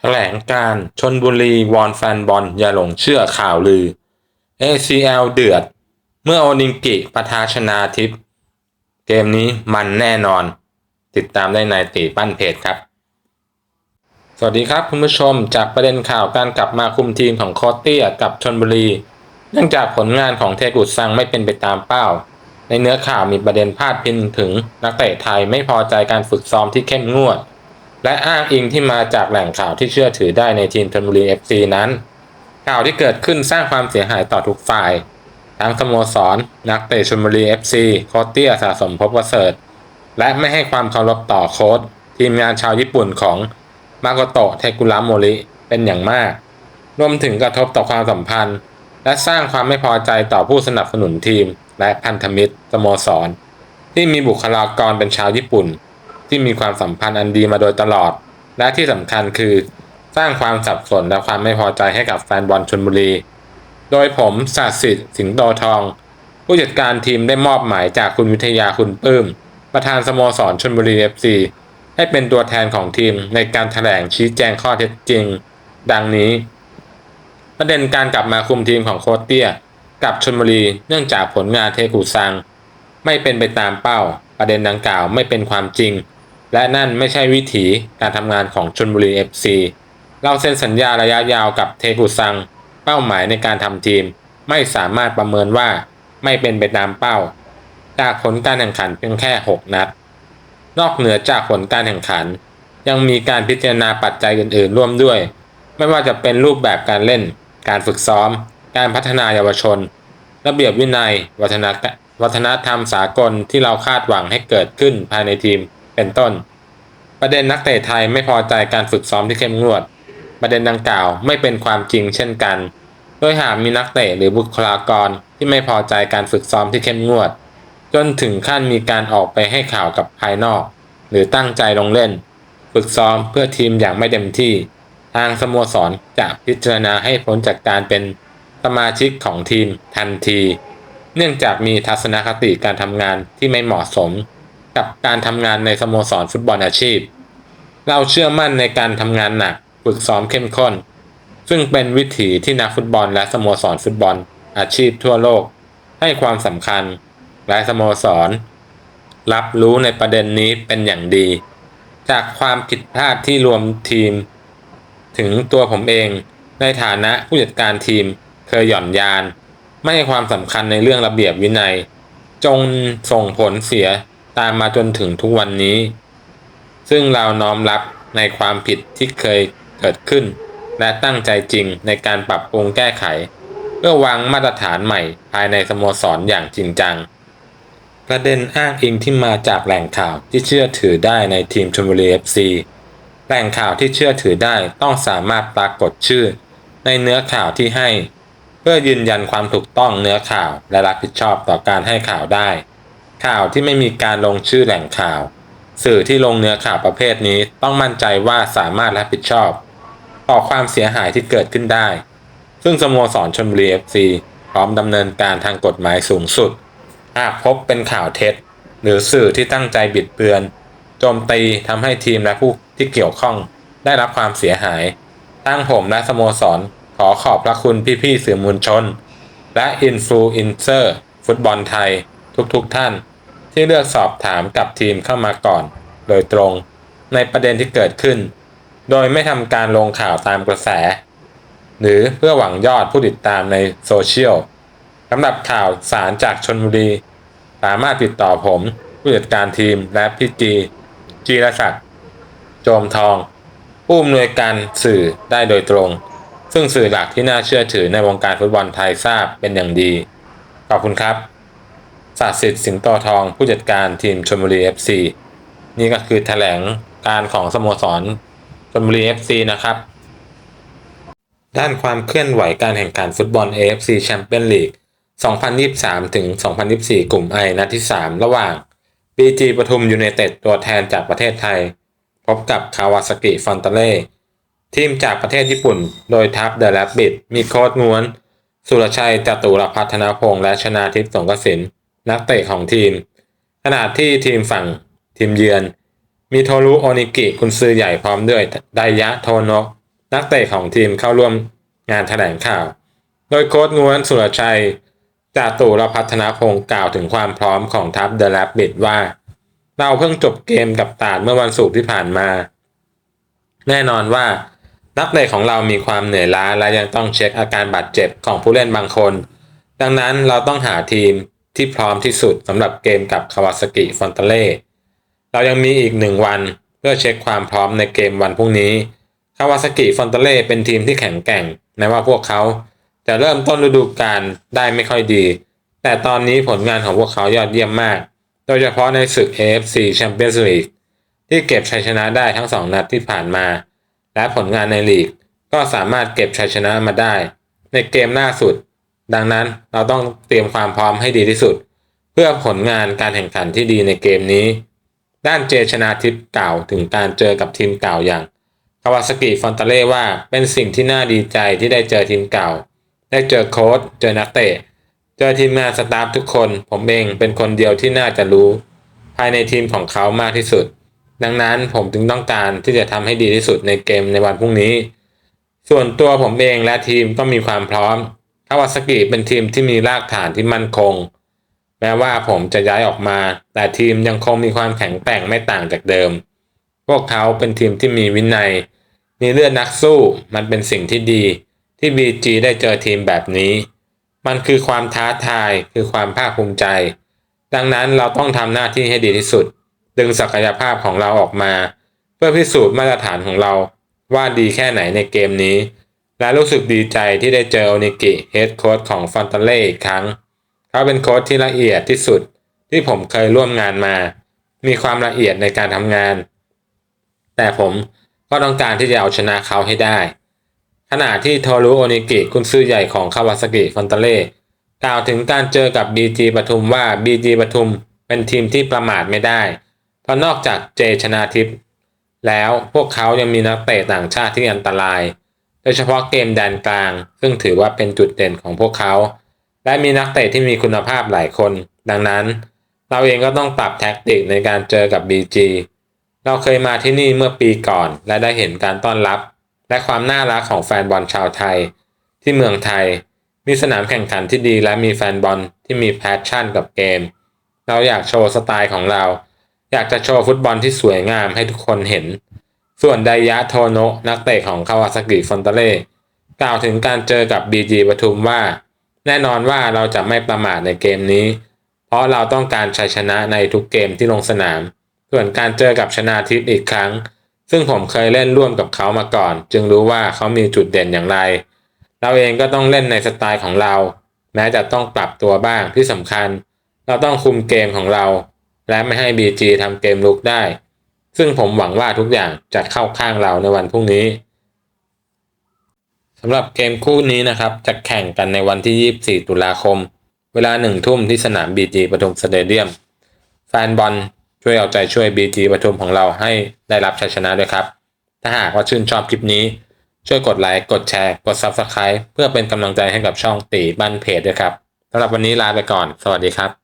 แถลงการชนบุรีวอนแฟนบอลอย่าหลงเชื่อข่าวลือ ACL เดือด เมื่อโอลิมกิปะทาชนาทิพย์เกมนี้มันแน่นอน ติดตามได้ในตีปั้นเพจครับ สวัสดีครับคุณผู้ชมจากประเด็นข่าวการกลับมาคุมทีมของโคตเตียกับชนบุรี เนื่องจากผลงานของเทกุซังไม่เป็นไปตามเป้า ในเนื้อข่าวมีประเด็นพาดพิงถึงนักเตะไทยไม่พอใจการฝึกซ้อมที่เข้มงวด และอ้างอิงที่มาจากแหล่งข่าวที่เชื่อถือได้ในทีมชลบุรี FC นั้น ข่าวที่เกิดขึ้นสร้างความเสียหายต่อทุกฝ่าย ทั้งสโมสร นักเตะชลบุรี FC โคชเตี้ยสะสมภพประเสริฐ และไม่ให้ความเคารพต่อโค้ชทีมงานชาวญี่ปุ่นของมาโกโตะเทกุระโมริเป็นอย่างมาก รวมถึงกระทบต่อความสัมพันธ์ และสร้างความไม่พอใจต่อผู้สนับสนุนทีม และพันธมิตรสโมสร ที่มีบุคลากรเป็นชาวญี่ปุ่น ที่มีความสัมพันธ์อันดีมาโดยตลอด และที่สำคัญคือ สร้างความสับสนและความไม่พอใจให้กับแฟนบอลชนบุรี โดยผมศาสิทธิ์สิงโตทอง ผู้จัดการทีมได้มอบหมายจากคุณวิทยาคุณปื้ม ประธานสโมสรชนบุรี FC ให้เป็นตัวแทนของทีมในการแถลงชี้แจงข้อเท็จจริง ดังนี้ ประเด็นการกลับมาคุมทีมของโคชเตี้ยกับชนบุรีเนื่องจากผลงานเทกูซัง ไม่เป็นไปตามเป้า ประเด็นดังกล่าวไม่เป็นความจริง และนั่นไม่ใช่วิถีการทำงานของชนบุรี FC เราเซ็นสัญญาระยะยาวกับเทกุซัง เป้าหมายในการทำทีม ไม่สามารถประเมินว่าไม่เป็นไปตามเป้า จากผลการแข่งขันเพียงแค่ 6 นัด นอกเหนือจากผลการแข่งขัน ยังมีการพิจารณาปัจจัยอื่น ๆ ร่วมด้วย ไม่ว่าจะเป็นรูปแบบการเล่น การฝึกซ้อม การพัฒนาเยาวชน ระเบียบวินัย วัฒนวัฒนธรรมสากลที่เราคาดหวังให้เกิดขึ้นภายในทีม เป็นต้น ประเด็นนักเตะไทยไม่พอใจการฝึกซ้อมที่เข้มงวด ประเด็นดังกล่าวไม่เป็นความจริงเช่นกัน โดยหากมีนักเตะหรือบุคลากรที่ไม่พอใจการฝึกซ้อมที่เข้มงวด จนถึงขั้นมีการออกไปให้ข่าวกับภายนอก หรือตั้งใจลงเล่น ฝึกซ้อมเพื่อทีมอย่างไม่เต็มที่ ทางสโมสรจะพิจารณาให้พ้นจากการเป็นสมาชิกของทีมทันที เนื่องจากมีทัศนคติการทำงานที่ไม่เหมาะสม กับการทำงานในสโมสรฟุตบอลอาชีพ เราเชื่อมั่นในการทำงานหนักฝึกซ้อมเข้มข้น ซึ่งเป็นวิถีที่นักฟุตบอลและสโมสรฟุตบอลอาชีพทั่วโลก ให้ความสำคัญและสโมสร รับรู้ในประเด็นนี้เป็นอย่างดี จากความผิดพลาดที่รวมทีม ถึงตัวผมเองในฐานะผู้จัดการทีมเคยหย่อนยาน ไม่ให้ความสำคัญในเรื่องระเบียบวินัย จงส่งผลเสีย ตามมาจนถึงทุกวันนี้ ซึ่งเราน้อมรับในความผิดที่เคยเกิดขึ้น และตั้งใจจริงในการปรับปรุงแก้ไข เพื่อวางมาตรฐานใหม่ภายในสโมสรอย่างจริงจัง ประเด็นอ้างอิงที่มาจากแหล่งข่าวที่เชื่อถือได้ในทีมชลบุรี FC แหล่งข่าวที่เชื่อถือได้ต้องสามารถปรากฏชื่อ ในเนื้อข่าวที่ให้ เพื่อยืนยันความถูกต้องเนื้อข่าวและรับผิดชอบต่อการให้ข่าวได้ ข่าวที่ไม่มีการลงชื่อแหล่งข่าว สื่อที่ลงเนื้อข่าวประเภทนี้ต้องมั่นใจว่าสามารถรับผิดชอบ ต่อความเสียหายที่เกิดขึ้นได้ ซึ่งสโมสรชลบุรี FC พร้อมดำเนินการทางกฎหมายสูงสุด หากพบเป็นข่าวเท็จ หรือสื่อที่ตั้งใจบิดเบือน โจมตีทำให้ทีมและผู้ที่เกี่ยวข้องได้รับความเสียหาย ทั้งผมและสโมสรขอขอบพระคุณพี่ๆสื่อมวลชน และอินฟลูเอนเซอร์ ฟุตบอลไทย ทุกๆท่าน ที่เลือกสอบถามกับทีมเข้ามาก่อน โดยตรงในประเด็นที่เกิดขึ้น โดยไม่ทำการลงข่าวตามกระแส หรือเพื่อหวังยอดผู้ติดตามในโซเชียลสำหรับข่าวสารจากชนบุรี สามารถติดต่อผม ผู้จัดการทีมและพี่จี จีรศักดิ์โจมทอง ผู้อำนวยการสื่อได้โดยตรง ซึ่งสื่อหลักที่น่าเชื่อถือในวงการฟุตบอลไทยทราบเป็นอย่างดี ขอบคุณครับ ศาสิทธิ์สิงโตทองผู้จัดการทีมชลบุรี FC นี่ก็คือแถลงการของสโมสรชลบุรี FC นะครับ ด้านความเคลื่อนไหวการแข่งขันฟุตบอล AFC Champions League 2023 ถึง 2024 กลุ่ม I นัดที่ 3 ระหว่าง BG ปทุมยูไนเต็ดตัวแทนจากประเทศไทย พบกับคาวาซากิฟอนตาเล่ทีมจากประเทศญี่ปุ่น โดยทัพเดอะแรบบิทมีโค้ดง้วน สุรชัยจตุรพัฒนพงษ์และชนาทิพย์สงกสิน นักเตะของทีม ขณะที่ทีมฝั่งทีมเยือน มีโทรุโอนิกิคุณซือใหญ่พร้อมด้วยไดยะโทโนะนักเตะของทีมเข้าร่วมงานแถลงข่าว โดยโค้ชงวนสุรชัยจาตุรพัฒนาพงศ์กล่าวถึงความพร้อมของทัพเดอะแรบบิดว่า เราเพิ่งจบเกมกับตาดเมื่อวันศุกร์ที่ผ่านมา แน่นอนว่านักเตะของเรามีความเหนื่อยล้าและยังต้องเช็คอาการบาดเจ็บของผู้เล่นบางคน ดังนั้นเราต้องหาทีม ที่พร้อมที่สุดสำหรับเกมกับคาวาสกิฟอนเตเล่เรายังมีอีกหนึ่งวันเพื่อเช็คความพร้อมในเกมวันพรุ่งนี้คาวาสกิฟอนเตเล่เป็นทีมที่แข็งแกร่งแม้ว่าพวกเขาจะเริ่มต้นฤดูกาลได้ไม่ค่อยดี แต่ตอนนี้ผลงานของพวกเขายอดเยี่ยมมาก โดยเฉพาะในศึก AFC Champions League ที่เก็บชัยชนะได้ทั้งสองนัดที่ผ่านมา และผลงานในลีกก็สามารถเก็บชัยชนะมาได้ ในเกมล่าสุด ดังนั้นเราต้องเตรียมความพร้อมให้ดีที่สุด เพื่อผลงานการแข่งขันที่ดีในเกมนี้ ด้านเจชนาทิพย์กล่าวถึงการเจอกับทีมเก่าอย่างคาวาสกิฟอนตาเล่ว่าเป็นสิ่งที่น่าดีใจที่ได้เจอทีมเก่า ได้เจอโค้ชเจอนักเตะ เจอทีมงานสตาฟทุกคน ผมเองเป็นคนเดียวที่น่าจะรู้ ภายในทีมของเขามากที่สุด ดังนั้นผมจึงต้องการที่จะทำให้ดีที่สุดในเกมในวันพรุ่งนี้ ส่วนตัวผมเองและทีมก็มีความพร้อม คาวาสกิเป็นทีมที่มีรากฐานที่มั่นคง แม้ว่าผมจะย้ายออกมา แต่ทีมยังคงมีความแข็งแกร่งไม่ต่างจากเดิม พวกเขาเป็นทีมที่มีวินัย มีเลือดนักสู้ มันเป็นสิ่งที่ดี ที่ BG ได้เจอทีมแบบนี้ มันคือความท้าทาย คือความภาคภูมิใจ ดังนั้นเราต้องทำหน้าที่ให้ดีที่สุด ดึงศักยภาพของเราออกมา เพื่อพิสูจน์มาตรฐานของเราว่าดีแค่ไหนในเกมนี้ และรู้สึกดีใจที่ได้เจอโอนิกิเฮดโค้ชของฟอนตาเล่อีกครั้ง เขาเป็นโค้ชที่ละเอียดที่สุดที่ผมเคยร่วมงานมา มีความละเอียดในการทำงาน แต่ผมก็ต้องการที่จะเอาชนะเขาให้ได้ ขณะที่โทรุโอนิกิกุนซือใหญ่ของคาวาซากิฟอนตาเล่กล่าวถึงการเจอกับ BG ปทุมว่า BG ปทุมเป็นทีมที่ประมาทไม่ได้ เพราะนอกจากเจชนาทิพย์แล้วพวกเขายังมีนักเตะต่างชาติที่อันตราย ยเฉพาะเกมแดนกลาง ซึ่งถือว่าเป็นจุดเด่นของพวกเขา และมีนักเตะที่มีคุณภาพหลายคน ดังนั้น เราเองก็ต้องปรับแท็กติกในการเจอกับ BG เราเคยมาที่นี่เมื่อปีก่อน และได้เห็นการต้อนรับ และความน่ารักของแฟนบอลชาวไทย ที่เมืองไทย มีสนามแข่งขันที่ดีและมีแฟนบอลที่มีแพชชั่นกับเกม เราอยากโชว์สไตล์ของเรา อยากจะโชว์ฟุตบอลที่สวยงามให้ทุกคนเห็น ส่วนไดยะโทโนะนักเตะของคาวาซากิฟอนตเล่กล่าวถึงการเจอกับ BG ปทุมว่า แน่นอนว่าเราจะไม่ประมาทในเกมนี้ เพราะเราต้องการชัยชนะในทุกเกมที่ลงสนาม ส่วนการเจอกับชนาทิพย์อีกครั้ง ซึ่งผมเคยเล่นร่วมกับเขามาก่อน จึงรู้ว่าเขามีจุดเด่นอย่างไร เราเองก็ต้องเล่นในสไตล์ของเรา แม้จะต้องปรับตัวบ้างที่สำคัญ เราต้องคุมเกมของเรา และไม่ให้ BG ทำเกมลุกได้ ซึ่งผมหวังว่าทุกอย่างจะเข้าข้างเราในวันพรุ่งนี้สำหรับเกมคู่นี้นะครับ จะแข่งกันในวันที่ 24 ตุลาคม เวลาหนึ่งทุ่มที่สนาม BG ปทุมสเตเดียม แฟนบอลช่วยเอาใจช่วย BG ปทุมของเราให้ได้รับชัยชนะด้วยครับ ถ้าหากว่าชื่นชอบคลิปนี้ ช่วยกดไลค์กดแชร์ กด Subscribe เพื่อเป็นกำลังใจให้กับช่องตีบ้านเพจด้วยครับสำหรับวันนี้ลาไปก่อน สวัสดีครับ